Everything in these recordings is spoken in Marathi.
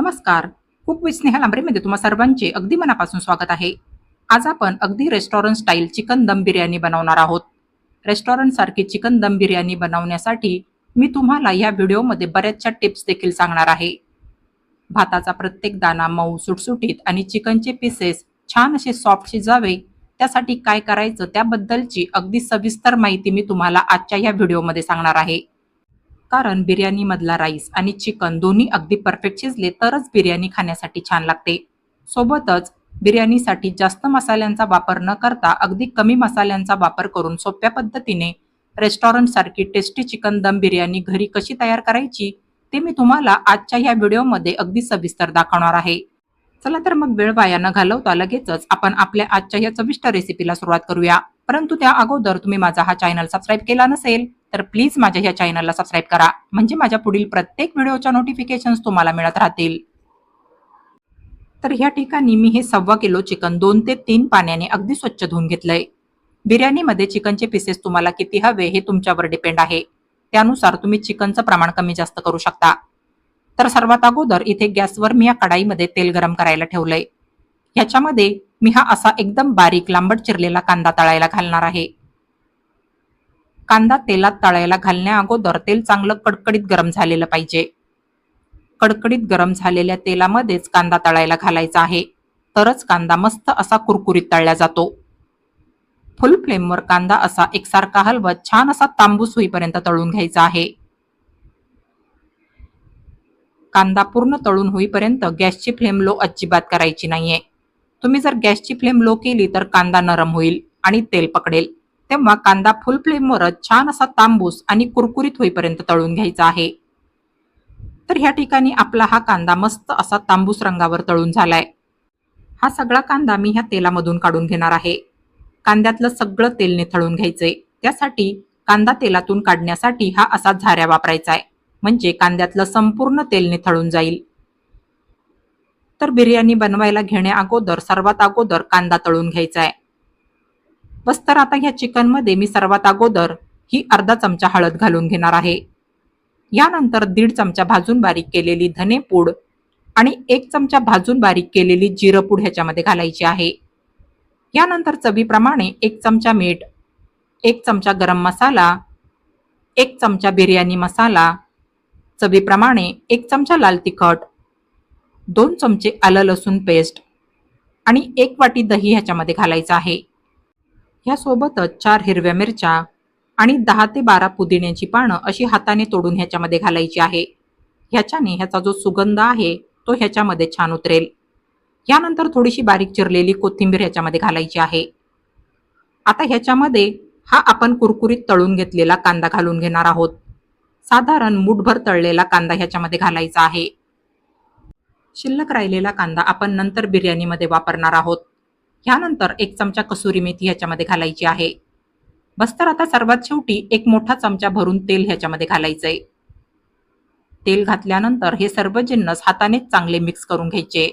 नमस्कार. कुक विथ स्नेहा लांबरेमध्ये तुम्हा सर्वांचे अगदी मनापासून स्वागत आहे. आज आपण अगदी रेस्टॉरंट स्टाईल चिकन दम बिर्याणी बनवणार आहोत. रेस्टॉरंट सारखी चिकन दम बिर्याणी बनवण्यासाठी मी तुम्हाला या व्हिडिओमध्ये बऱ्याचशा टिप्स देखील सांगणार आहे. भाताचा प्रत्येक दाणा मऊ सुटसुटीत आणि चिकनचे पीसेस छान असे सॉफ्ट शिजावे त्यासाठी काय करायचं त्याबद्दलची अगदी सविस्तर माहिती मी तुम्हाला आजच्या या व्हिडिओमध्ये सांगणार आहे. कारण बिर्याणीमधला राईस आणि चिकन दोन्ही अगदी परफेक्ट शिजले तरच बिर्याणी खाण्यासाठी छान लागते. सोबतच बिर्याणीसाठी जास्त मसाल्यांचा वापर न करता अगदी कमी मसाल्यांचा वापर करून सोप्या पद्धतीने रेस्टॉरंटसारखी टेस्टी चिकन दम बिर्याणी घरी कशी तयार करायची ते मी तुम्हाला आजच्या या व्हिडिओमध्ये अगदी सविस्तर दाखवणार आहे. चला तर मग वेळ वाया न घालवता लगेचच आपण आपल्या आजच्या या चविष्ट रेसिपीला सुरुवात करूया. परंतु त्या अगोदर तुम्ही माझा हा चॅनल सबस्क्राईब केला नसेल तर प्लीज माझ्या या चॅनलला सबस्क्राईब करा. म्हणजे माझ्या पुढील प्रत्येक व्हिडिओच्या नोटिफिकेशन्स तुम्हाला मिळत राहतील. तर ह्या ठिकाणी मी हे सव्वा किलो चिकन दोन ते तीन पाण्याने अगदी स्वच्छ धुवून घेतलंय. बिर्याणीमध्ये चिकनचे पीसेस तुम्हाला किती हवे हे तुमच्यावर डिपेंड आहे. त्यानुसार तुम्ही चिकनचं प्रमाण कमी जास्त करू शकता. तर सर्वात अगोदर इथे गॅसवर मी या कढाईमध्ये तेल गरम करायला ठेवलंय. ह्याच्यामध्ये मी हा असा एकदम बारीक लांबट चिरलेला कांदा तळायला घालणार आहे. कांदा तेलात तळायला घालण्या अगोदर तेल चांगलं कडकडीत गरम झालेलं पाहिजे. कडकडीत गरम झालेल्या तेलामध्येच कांदा तळायला घालायचा आहे. तरच कांदा मस्त असा कुरकुरीत तळला जातो. फुल फ्लेमवर कांदा असा एकसारखा हलवत छान असा तांबूस होईपर्यंत तळून घ्यायचा आहे. कांदा पूर्ण तळून होईपर्यंत गॅसची फ्लेम लो अजिबात करायची नाहीये. तुम्ही जर गॅसची फ्लेम लो केली तर कांदा नरम होईल आणि तेल पकडेल. तेव्हा कांदा फुल फ्लेमवरच छान असा तांबूस आणि कुरकुरीत होईपर्यंत तळून घ्यायचा आहे. तर ह्या ठिकाणी आपला हा कांदा मस्त असा तांबूस रंगावर तळून झालाय. हा सगळा कांदा मी ह्या तेलामधून काढून घेणार आहे. कांद्यातलं सगळं तेल निथळून घ्यायचंय. त्यासाठी कांदा तेलातून काढण्यासाठी हा असा झाऱ्या वापरायचा आहे म्हणजे कांद्यातलं संपूर्ण तेल निथळून जाईल. तर बिर्याणी बनवायला घेण्या अगोदर सर्वात अगोदर कांदा तळून घ्यायचा आहे बस तर आता ह्या चिकनमध्ये मी सर्वात अगोदर ही अर्धा चमचा हळद घालून घेणार आहे. यानंतर दीड चमचा भाजून बारीक केलेली धनेपूड आणि एक चमचा भाजून बारीक केलेली जिरपूड ह्याच्यामध्ये घालायची आहे. यानंतर चवीप्रमाणे एक चमचा मीठ एक चमचा गरम मसाला एक चमचा बिर्याणी मसाला चवीप्रमाणे एक चमचा लाल तिखट दोन चमचे आलं लसूण पेस्ट आणि एक वाटी दही ह्याच्यामध्ये घालायचं आहे. ह्यासोबतच चार हिरव्या मिरच्या आणि दहा ते बारा पुदिन्याची पानं अशी हाताने तोडून ह्याच्यामध्ये घालायची आहे. ह्याच्याने ह्याचा जो सुगंध आहे तो ह्याच्यामध्ये छान उतरेल. यानंतर थोडीशी बारीक चिरलेली कोथिंबीर ह्याच्यामध्ये घालायची आहे. आता ह्याच्यामध्ये हा आपण कुरकुरीत तळून घेतलेला कांदा घालून घेणार आहोत. साधारण मुठभर तळलेला कांदा ह्याच्यामध्ये घालायचा आहे. शिल्लक राहिलेला कांदा आपण नंतर बिर्याणीमध्ये वापरणार आहोत. ह्यानंतर एक चमचा कसुरी मेथी ह्याच्यामध्ये घालायची आहे. बस तर आता सर्वात शेवटी एक मोठा चमचा भरून तेल ह्याच्यामध्ये घालायचंय. तेल घातल्यानंतर हे सर्व जिन्नस हातानेच चांगले मिक्स करून घ्यायचे.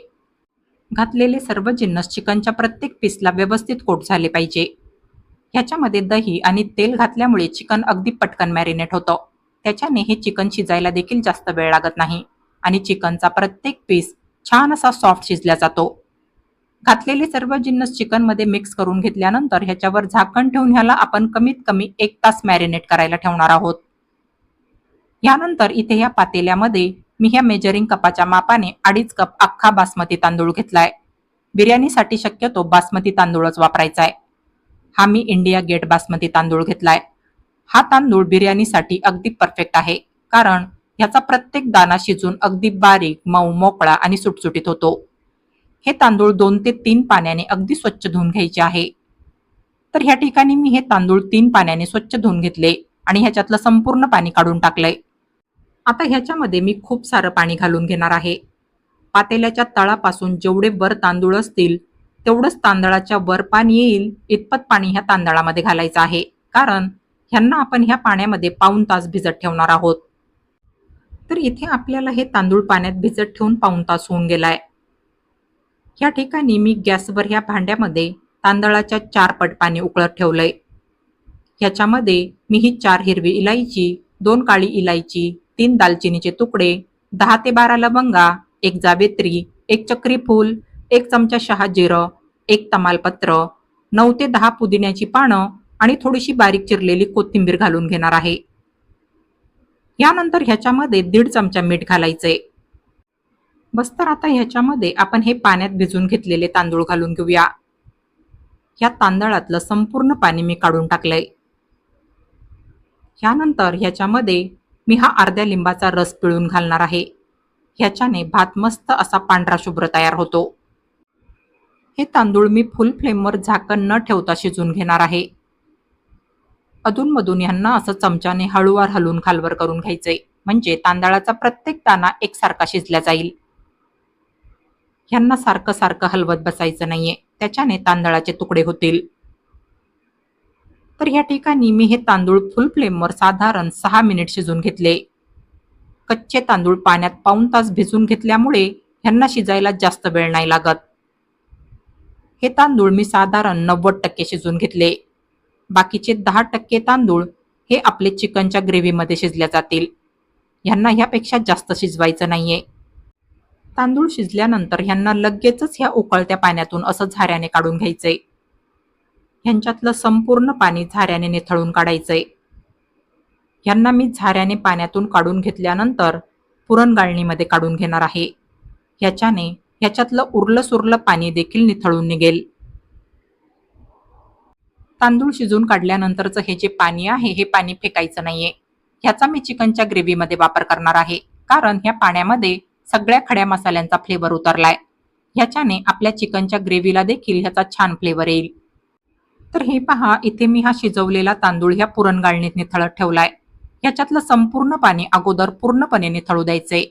घातलेले सर्व जिन्नस चिकनच्या प्रत्येक पीसला व्यवस्थित कोट झाले पाहिजे. ह्याच्यामध्ये दही आणि तेल घातल्यामुळे चिकन अगदी पटकन मॅरिनेट होतं. त्याच्याने हे चिकन शिजायला देखील जास्त वेळ लागत नाही आणि चिकनचा प्रत्येक पीस छान असा सॉफ्ट शिजला जातो. घातलेले सर्व जिन्नस चिकनमध्ये मिक्स करून घेतल्यानंतर ह्याच्यावर झाकण ठेवून ह्याला आपण कमीत कमी एक तास मॅरिनेट करायला ठेवणार आहोत. ह्यानंतर इथे ह्या पातेल्यामध्ये मी ह्या मेजरिंग कपाच्या मापाने अडीच कप अख्खा बासमती तांदूळ घेतलाय. बिर्याणीसाठी शक्यतो बासमती तांदूळच वापरायचा आहे हा मी इंडिया गेट बासमती तांदूळ घेतलाय. हा तांदूळ बिर्याणीसाठी अगदी परफेक्ट आहे. कारण ह्याचा प्रत्येक दाना शिजून अगदी बारीक मऊ मोकळा आणि सुटसुटीत होतो. हे तांदूळ दोन ते तीन पाण्याने अगदी स्वच्छ धुवून घ्यायचे आहे. तर ह्या ठिकाणी मी हे तांदूळ तीन पाण्याने स्वच्छ धुवून घेतले आणि ह्याच्यातलं संपूर्ण पाणी काढून टाकलंय. आता ह्याच्यामध्ये मी खूप सारं पाणी घालून घेणार आहे. पातेल्याच्या तळापासून जेवढे वर तांदूळ असतील तेवढंच तांदळाच्या वर पाणी येईल इतपत पाणी ह्या तांदळामध्ये घालायचं आहे. कारण ह्यांना आपण ह्या पाण्यामध्ये पाऊन तास भिजत ठेवणार आहोत. तर इथे आपल्याला हे तांदूळ पाण्यात भिजत ठेवून पाऊन तास होऊन गेलाय. या ठिकाणी मी गॅसवर ह्या भांड्यामध्ये तांदळाच्या चार पट पाणी उकळत ठेवलंय. ह्याच्यामध्ये मी ही चार हिरवी इलायची दोन काळी इलायची तीन दालचिनीचे तुकडे दहा ते बारा लवंगा एक जावेत्री एक चक्री फूल एक चमचा शहा जिरं एक तमालपत्र नऊ ते दहा पुदिन्याची पानं आणि थोडीशी बारीक चिरलेली कोथिंबीर घालून घेणार आहे. यानंतर ह्याच्यामध्ये दीड चमचा मीठ घालायचंय. बस तर आता ह्याच्यामध्ये आपण हे पाण्यात भिजून घेतलेले तांदूळ घालून घेऊया. या तांदळातलं संपूर्ण पाणी मी काढून टाकलंय. ह्यानंतर ह्याच्यामध्ये मी हा अर्ध्या लिंबाचा रस पिळून घालणार आहे. ह्याच्याने भात मस्त असा पांढरा शुभ्र तयार होतो. हे तांदूळ मी फुल फ्लेमवर झाकण न ठेवता शिजून घेणार आहे. अधूनमधून ह्यांना असं चमच्याने हळूवार हलवून खालवर करून घ्यायचंय. म्हणजे तांदळाचा प्रत्येक दाणा एकसारखा शिजला जाईल. ह्यांना सारखं सारखं हलवत बसायचं नाहीये. त्याच्याने तांदळाचे तुकडे होतील. तर ह्या ठिकाणी मी हे तांदूळ फुल फ्लेमवर साधारण सहा मिनिट शिजून घेतले. कच्चे तांदूळ पाण्यात पाऊन तास भिजून घेतल्यामुळे ह्यांना शिजायला जास्त वेळ नाही लागत. हे तांदूळ मी साधारण नव्वद टक्के शिजून घेतले. बाकीचे दहा टक्के तांदूळ हे आपले चिकनच्या ग्रेव्हीमध्ये शिजल्या जातील. ह्यांना ह्यापेक्षा जास्त शिजवायचं नाहीये. तांदूळ शिजल्यानंतर ह्यांना लगेचच ह्या उकळत्या पाण्यातून असं झाऱ्याने काढून घ्यायचंय ह्यांच्यातलं संपूर्ण पाणी झाऱ्याने निथळून काढायचंय ह्यांना मी झाऱ्याने पाण्यातून काढून घेतल्यानंतर पुरणगाळणीमध्ये काढून घेणार आहे. ह्याच्याने ह्याच्यातलं उरलं सुरलं पाणी देखील निथळून निघेल. तांदूळ शिजून काढल्यानंतरचं हे जे पाणी आहे हे पाणी फेकायचं नाहीये. ह्याचा मी चिकनच्या ग्रेव्हीमध्ये वापर करणार आहे. कारण ह्या पाण्यामध्ये सगळ्या खड्या मसाल्यांचा फ्लेवर उतरलाय. ह्याच्याने आपल्या चिकनच्या ग्रेव्हीला देखील ह्याचा छान फ्लेवर येईल. तर हे पहा इथे मी हा शिजवलेला तांदूळ ह्या पुरणगाळणीत निथळत ठेवलाय. ह्याच्यातलं संपूर्ण पाणी अगोदर पूर्णपणे निथळू द्यायचंय.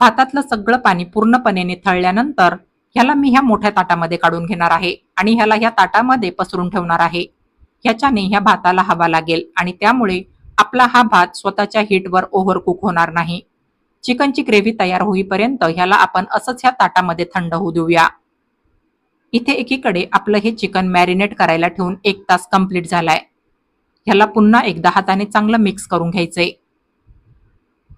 भातातलं सगळं पाणी पूर्णपणे निथळल्यानंतर ह्याला मी ह्या मोठ्या ताटामध्ये काढून घेणार आहे आणि ह्याला ह्या ताटामध्ये पसरून ठेवणार आहे. ह्याच्याने ह्या भाताला हवा लागेल आणि त्यामुळे आपला हा भात स्वतःच्या हीटवर ओव्हरकुक होणार नाही. चिकनची ग्रेव्ही तयार होईपर्यंत ह्याला आपण असंच ह्या ताटामध्ये थंड होऊ देऊया. इथे एकीकडे आपलं हे चिकन मॅरिनेट करायला ठेवून एक तास कंप्लीट झालाय. ह्याला पुन्हा एकदा हाताने चांगलं मिक्स करून घ्यायचंय.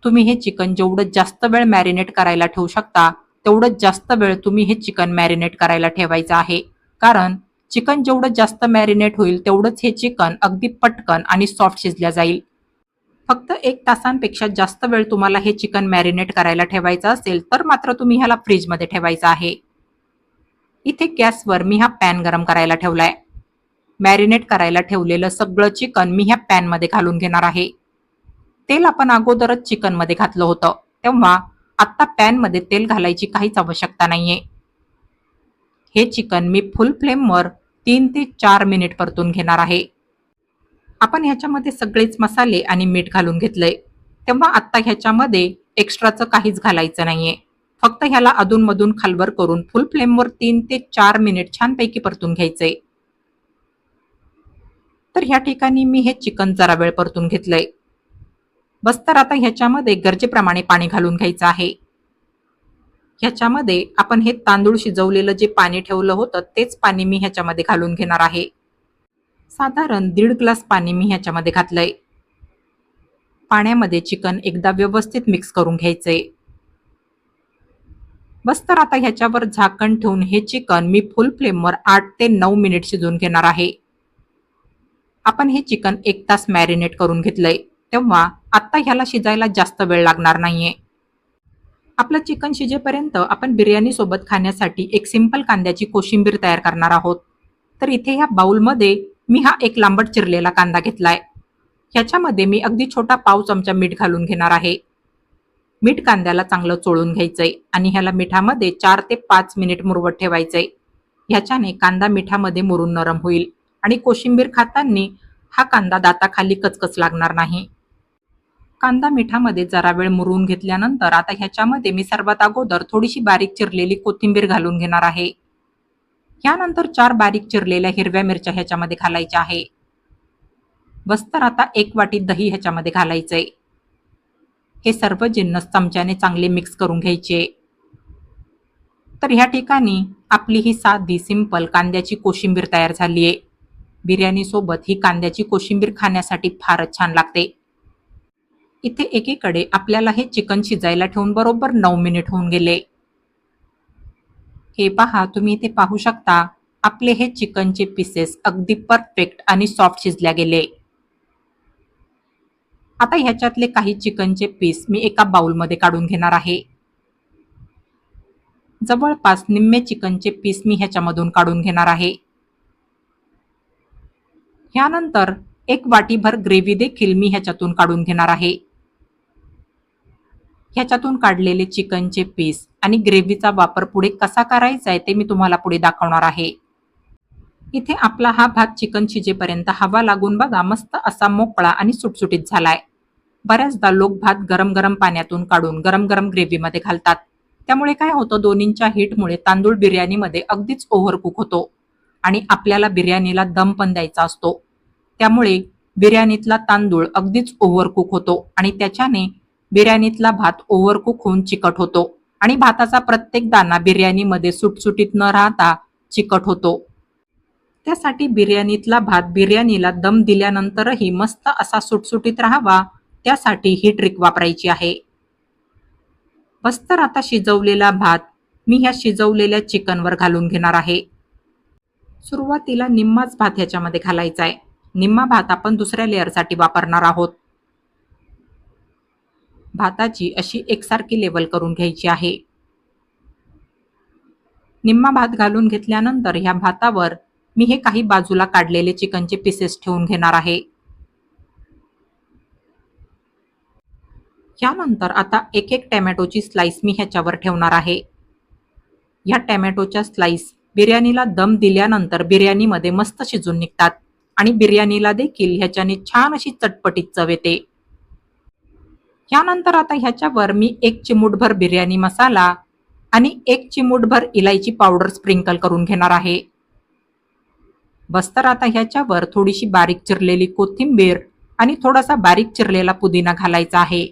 तुम्ही हे चिकन जेवढं जास्त वेळ मॅरिनेट करायला ठेवू शकता तेवढं जास्त वेळ तुम्ही हे चिकन मॅरिनेट करायला ठेवायचं आहे. कारण चिकन जेवढं जास्त मॅरिनेट होईल तेवढंच हे चिकन अगदी पटकन आणि सॉफ्ट शिजल्या जाईल. फक्त एक तासांपेक्षा जास्त वेळ तुम्हाला हे चिकन मॅरिनेट करायला ठेवायचं असेल तर मात्र तुम्ही ह्याला फ्रीजमध्ये ठेवायचं आहे. इथे गॅसवर मी हा पॅन गरम करायला ठेवलाय. मॅरिनेट करायला ठेवलेलं सगळं चिकन मी ह्या पॅनमध्ये घालून घेणार आहे. तेल आपण अगोदरच चिकनमध्ये घातलं होतं तेव्हा आत्ता पॅनमध्ये तेल घालायची काहीच आवश्यकता नाहीये. हे चिकन मी फुल फ्लेमवर तीन ते चार मिनिट परतून घेणार आहे. आपण ह्याच्यामध्ये सगळेच मसाले आणि मीठ घालून घेतलंय. तेव्हा आत्ता ह्याच्यामध्ये एक्स्ट्राचं काहीच घालायचं नाहीये. फक्त ह्याला अधूनमधून खालवर करून फुल फ्लेमवर तीन ते चार मिनिट छानपैकी परतून घ्यायचंय. तर ह्या ठिकाणी मी हे चिकन जरा वेळ परतून घेतलंय. बस तर आता ह्याच्यामध्ये गरजेप्रमाणे पाणी घालून घ्यायचं आहे. ह्याच्यामध्ये आपण हे तांदूळ शिजवलेलं जे पाणी ठेवलं होतं तेच पाणी मी ह्याच्यामध्ये घालून घेणार आहे. साधारण दीड ग्लास पाणी मी ह्याच्यामध्ये घातलंय. पाण्यामध्ये चिकन एकदा व्यवस्थित मिक्स करून घ्यायचंय. बस तर आता ह्याच्यावर झाकण ठेवून हे चिकन मी फुल फ्लेमवर आठ ते नऊ मिनिट शिजवून घेणार आहे. आपण हे चिकन एक तास मॅरिनेट करून घेतलंय. तेव्हा आत्ता ह्याला शिजायला जास्त वेळ लागणार नाहीये. आपलं चिकन शिजेपर्यंत आपण बिर्याणी सोबत खाण्यासाठी एक सिंपल कांद्याची कोशिंबीर तयार करणार आहोत. तर इथे ह्या बाउलमध्ये मी हा एक लांबट चिरलेला कांदा घेतलाय. ह्याच्यामध्ये मी अगदी छोटा पाव चमचा मीठ घालून घेणार आहे. मीठ कांद्याला चांगलं चोळून घ्यायचंय आणि ह्याला मिठामध्ये चार ते पाच मिनिट मुरवत ठेवायचंय. ह्याच्याने कांदा मिठामध्ये मुरून नरम होईल आणि कोशिंबीर खाताना हा कांदा दाताखाली कचकच लागणार नाही. कांदा मिठामध्ये जरा वेळ मुरवून घेतल्यानंतर आता ह्याच्यामध्ये मी सर्वात अगोदर थोडीशी बारीक चिरलेली कोथिंबीर घालून घेणार आहे. यानंतर चार बारीक चिरलेल्या हिरव्या मिरच्या ह्याच्यामध्ये घालायच्या आहे. बस आता एक वाटी दही ह्याच्यामध्ये घालायचंय. हे सर्व जिन्नस चमच्याने चांगले मिक्स करून घ्यायचे. तर ह्या ठिकाणी आपली ही साधी सिंपल कांद्याची कोशिंबीर तयार झाली आहे. बिर्याणीसोबत ही कांद्याची कोशिंबीर खाण्यासाठी फारच छान लागते. इथे एकीकडे आपल्याला हे चिकन शिजायला ठेवून बरोबर नऊ मिनिट होऊन गेले. हे पहा तुम्ही इथे पाहू शकता आपले हे चिकनचे पीसेस अगदी परफेक्ट आणि सॉफ्ट शिजल्या गेले. आता ह्याच्यातले काही चिकनचे पीस मी एका बाउलमध्ये काढून घेणार आहे. जवळपास निम्मे चिकनचे पीस मी ह्याच्यामधून काढून घेणार आहे. ह्यानंतर एक वाटीभर ग्रेव्ही देखील मी ह्याच्यातून काढून घेणार आहे. ह्याच्यातून काढलेले चिकनचे पीस आणि ग्रेव्हीचा वापर पुढे कसा करायचा आहे ते मी तुम्हाला पुढे दाखवणार आहे. इथे आपला हा भात चिकन शिजेपर्यंत हवा लागून बघा मस्त असा मोकळा आणि सुटसुटीत झालाय. बऱ्याचदा लोक भात गरम गरम पाण्यातून काढून गरम गरम ग्रेव्हीमध्ये घालतात. त्यामुळे काय होतं दोन्हींच्या हिटमुळे तांदूळ बिर्याणीमध्ये अगदीच ओव्हरकुक होतो आणि आपल्याला बिर्याणीला दम पण द्यायचा असतो. त्यामुळे बिर्याणीतला तांदूळ अगदीच ओव्हरकुक होतो आणि त्याच्याने बिर्याणीतला भात ओव्हरकुक होऊन चिकट होतो आणि भाताचा प्रत्येक दाना बिर्याणीमध्ये सुटसुटीत न राहता चिकट होतो. त्यासाठी बिर्याणीतला भात बिर्याणीला दम दिल्यानंतरही मस्त असा सुटसुटीत राहावा त्यासाठी ही ट्रिक वापरायची आहे. बस्तर आता शिजवलेला भात मी ह्या शिजवलेल्या चिकनवर घालून घेणार आहे. सुरुवातीला निम्माच भात ह्याच्यामध्ये घालायचा आहे निम्मा भात आपण दुसऱ्या लेअरसाठी वापरणार आहोत. भाताची अशी एकसारखी लेवल करून घ्यायची आहे. निम्मा भात घालून घेतल्यानंतर ह्या भातावर मी हे काही बाजूला काढलेले चिकनचे पीसेस ठेवून घेणार आहे. यानंतर आता एक एक टॅमॅटोची स्लाइस मी ह्याच्यावर ठेवणार आहे. ह्या टॅमॅटोच्या स्लाइस बिर्याणीला दम दिल्यानंतर बिर्याणीमध्ये मस्त शिजून निघतात आणि बिर्याणीला देखील ह्याच्याने छान अशी चटपटीत चव येते. यानंतर आता ह्याच्यावर मी एक चिमूटभर बिर्याणी मसाला आणि एक चिमूटभर इलायची पावडर स्प्रिंकल करून घेणार आहे. बस तर आता ह्याच्यावर थोडीशी बारीक चिरलेली कोथिंबीर आणि थोडासा बारीक चिरलेला पुदिना घालायचा आहे.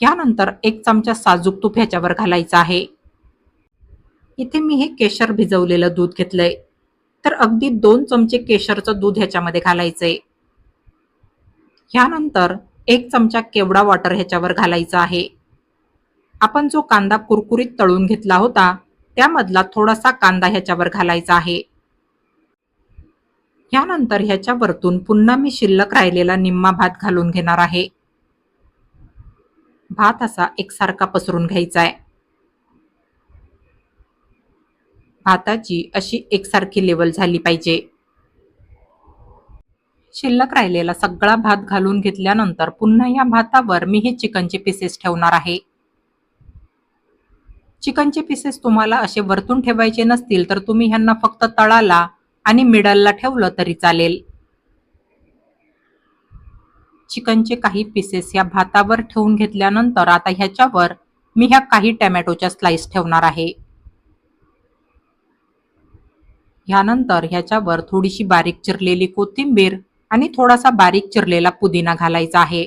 यानंतर एक चमचा साजूक तूप ह्याच्यावर घालायचा आहे. इथे मी हे केशर भिजवलेलं दूध घेतलंय. तर अगदी दोन चमचे केशरचं दूध ह्याच्यामध्ये घालायचंय. ह्यानंतर एक चमचा केवडा वॉटर ह्याच्यावर घालायचा आहे. आपण जो कांदा कुरकुरीत तळून घेतला होता त्यामधला थोडासा कांदा ह्याच्यावर घालायचा आहे. ह्यानंतर ह्याच्या वरतून पुन्हा मी शिल्लक राहिलेला निम्मा भात घालून घेणार आहे. भात असा एकसारखा पसरून घ्यायचा आहे भाताची अशी एकसारखी लेवल झाली पाहिजे. शिल्लक राहिलेला सगळा भात घालून घेतल्यानंतर पुन्हा या भातावर मी हे चिकनचे पीसेस ठेवणार आहे. चिकनचे पीसेस तुम्हाला असे वरतून ठेवायचे नसतील तर तुम्ही ह्यांना फक्त तळाला आणि मिडलला ठेवलं तरी चालेल. चिकनचे काही पीसेस या भातावर ठेवून घेतल्यानंतर आता ह्याच्यावर मी ह्या काही टॅमॅटोच्या स्लाइस ठेवणार आहे. ह्यानंतर ह्याच्यावर थोडीशी बारीक चिरलेली कोथिंबीर आणि थोडासा बारीक चिरलेला पुदिना घालायचा आहे.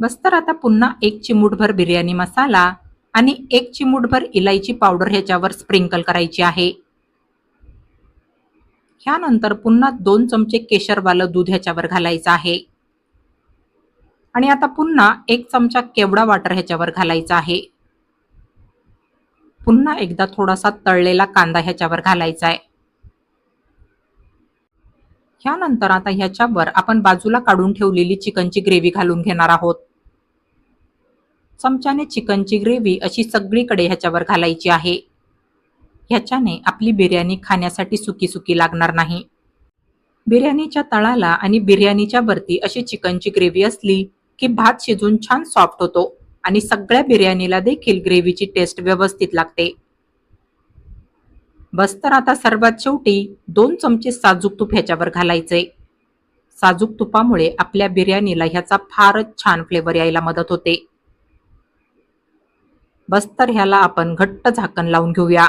बस तर आता पुन्हा एक चिमूटभर बिर्याणी मसाला आणि एक चिमूटभर इलायची पावडर ह्याच्यावर स्प्रिंकल करायची आहे. ह्यानंतर पुन्हा दोन चमचे केशरवालं दूध ह्याच्यावर घालायचं आहे. आणि आता पुन्हा एक चमचा केवडा वाटर ह्याच्यावर घालायचा आहे. पुन्हा एकदा थोडासा तळलेला कांदा ह्याच्यावर घालायचा आहे. ह्यानंतर आता ह्याच्यावर आपण बाजूला काढून ठेवलेली चिकनची ग्रेव्ही घालून घेणार आहोत. चमच्याने चिकनची ग्रेव्ही अशी सगळीकडे ह्याच्यावर घालायची आहे. ह्याच्याने आपली बिर्याणी खाण्यासाठी सुकी सुकी लागणार नाही. बिर्याणीच्या तळाला आणि बिर्याणीच्या वरती अशी चिकनची ग्रेव्ही असली की भात शिजून छान सॉफ्ट होतो आणि सगळ्या बिर्याणीला देखील ग्रेव्हीची टेस्ट व्यवस्थित लागते. बस तर आता सर्वात शेवटी दोन चमचे साजूक तूप ह्याच्यावर घालायचे साजूक तुपामुळे आपल्या बिर्याणीला ह्याचा फारच छान फ्लेवर यायला मदत होते. बस तर ह्याला आपण घट्ट झाकण लावून घेऊया.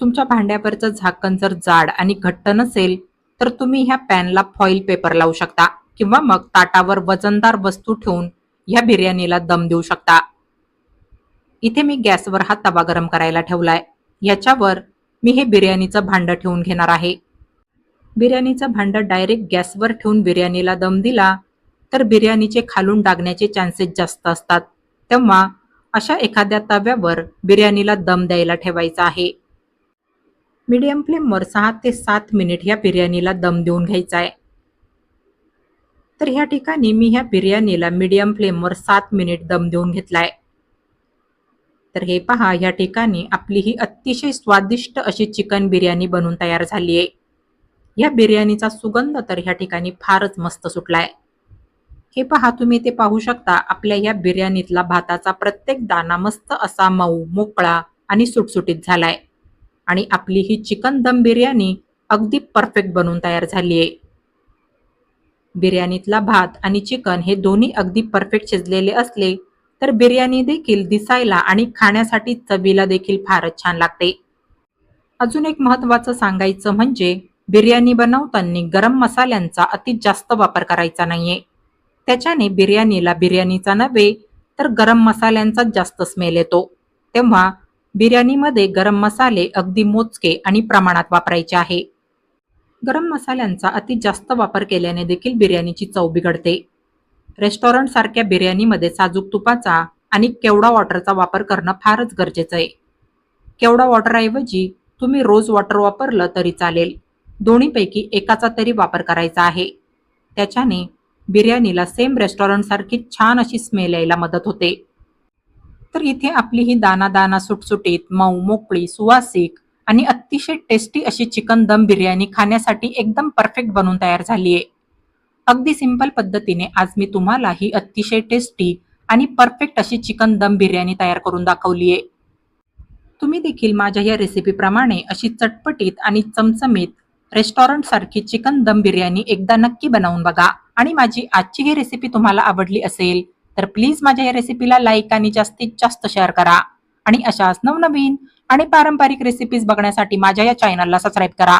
तुमच्या भांड्यावरचं झाकण जर जाड आणि घट्ट नसेल तर तुम्ही ह्या पॅनला फॉईल पेपर लावू शकता किंवा मग ताटावर वजनदार वस्तू ठेवून ह्या बिर्याणीला दम देऊ शकता. इथे मी गॅसवर हा तवा गरम करायला ठेवलाय. याच्यावर मी हे बिर्याणीचं भांडं ठेवून घेणार आहे. बिर्याणीचं भांडं डायरेक्ट गॅसवर ठेवून बिर्याणीला दम दिला तर बिर्याणीचे खालून डागण्याचे चान्सेस जास्त असतात. तेव्हा अशा एखाद्या तव्यावर बिर्याणीला दम द्यायला ठेवायचा आहे. मीडियम फ्लेमवर सहा ते सात मिनिट ह्या बिर्याणीला दम देऊन घ्यायचा आहे. तर ह्या ठिकाणी मी ह्या बिर्याणीला मीडियम फ्लेमवर सात मिनिट दम देऊन घेतलाय. तर हे पहा या ठिकाणी आपली ही अतिशय स्वादिष्ट अशी चिकन बिर्याणी बनून तयार झाली आहे. या बिर्याणीचा सुगंध तर ह्या ठिकाणी फारच मस्त सुटलाय. हे पहा तुम्ही ते पाहू शकता आपल्या या बिर्याणीतला भाताचा प्रत्येक दाना मस्त असा मऊ मोकळा आणि सुटसुटीत झालाय. आणि आपली ही चिकन दम बिर्याणी अगदी परफेक्ट बनून तयार झाली आहे. बिर्याणीतला भात आणि चिकन हे दोन्ही अगदी परफेक्ट शिजलेले असले तर बिर्याणी देखील दिसायला आणि खाण्यासाठी चवीला देखील फारच छान लागते. अजून एक महत्वाचं सांगायचं म्हणजे बिर्याणी बनवताना गरम मसाल्यांचा अति जास्त वापर करायचा नाहीये. त्याच्याने बिर्याणीला बिर्याणीचा नव्हे तर गरम मसाल्यांचा जास्त स्मेल येतो. तेव्हा बिर्याणीमध्ये गरम मसाले अगदी मोजके आणि प्रमाणात वापरायचे आहे. गरम मसाल्यांचा अति जास्त वापर केल्याने देखील बिर्याणीची चव बिघडते. रेस्टॉरंट सारख्या बिर्याणीमध्ये साजूक तुपाचा आणि केवडा वॉटरचा वापर करणं फारच गरजेचं आहे. केवडा वॉटरऐवजी तुम्ही रोज वॉटर वापरलं तरी चालेल. दोन्हीपैकी एकाचा तरी वापर करायचा आहे. त्याच्याने बिर्याणीला सेम रेस्टॉरंटसारखी छान अशी स्मेल यायला मदत होते. तर इथे आपली ही दाना दाना सुटसुटीत मऊ मोकळी सुवासिक आणि अतिशय टेस्टी अशी चिकन दम बिर्याणी खाण्यासाठी एकदम परफेक्ट बनून तयार झाली आहे अगदी सिंपल पद्धतीने आज मी तुम्हाला ही अतिशय टेस्टी आणि परफेक्ट अशी चिकन दम बिर्याणी तयार करून दाखवली आहे तुम्ही देखील माझ्या या रेसिपीप्रमाणे अशी चटपटीत आणि चमचमीत रेस्टॉरंटसारखी चिकन दम बिर्याणी एकदा नक्की बनवून बघा. आणि माझी आजची ही रेसिपी तुम्हाला आवडली असेल तर प्लीज माझ्या या रेसिपीला लाईक आणि जास्तीत जास्त शेअर करा. आणि अशाच नवनवीन आणि पारंपरिक रेसिपीज बघण्यासाठी माझ्या या चॅनलला सबस्क्राईब करा.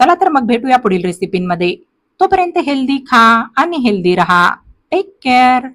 चला तर मग भेटूया पुढील रेसिपींमध्ये तोपर्यंत हेल्दी खा आणि हेल्दी रहा. Take care